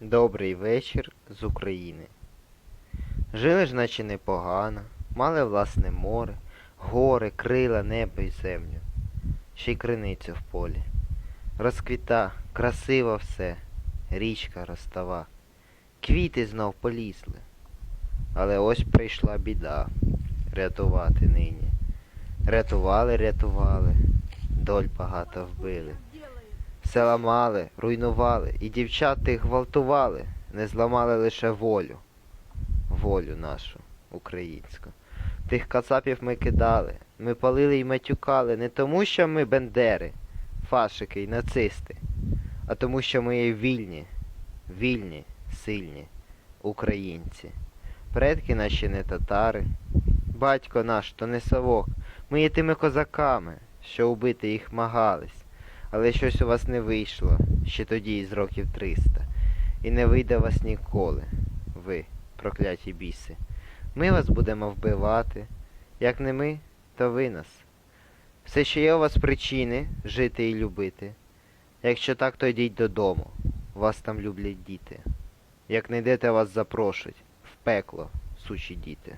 Добрий вечір з України. Жили ж наче непогано, мали власне море, гори, крила, небо і землю, ще й криницю в полі. Розквіта, красиво все, річка розстава, квіти знов полізли. Але ось прийшла біда рятувати нині. Рятували, рятували, доль багато вбили. Все ламали, руйнували, і дівчат тих гвалтували, не зламали лише волю, волю нашу, українську. Тих кацапів ми кидали, ми палили й матюкали не тому, що ми бендери, фашики й нацисти, а тому, що ми є вільні, вільні, сильні українці. Предки наші не татари, батько наш то не совок, ми є тими козаками, що убити їх магались. Але щось у вас не вийшло ще тоді із років 300. І не вийде вас ніколи, ви, прокляті біси. Ми вас будемо вбивати. Як не ми, то ви нас. Все ще є у вас причини жити і любити. Якщо так, то йдіть додому. Вас там люблять діти. Як не йдете, вас запрошуть. В пекло, сучі діти.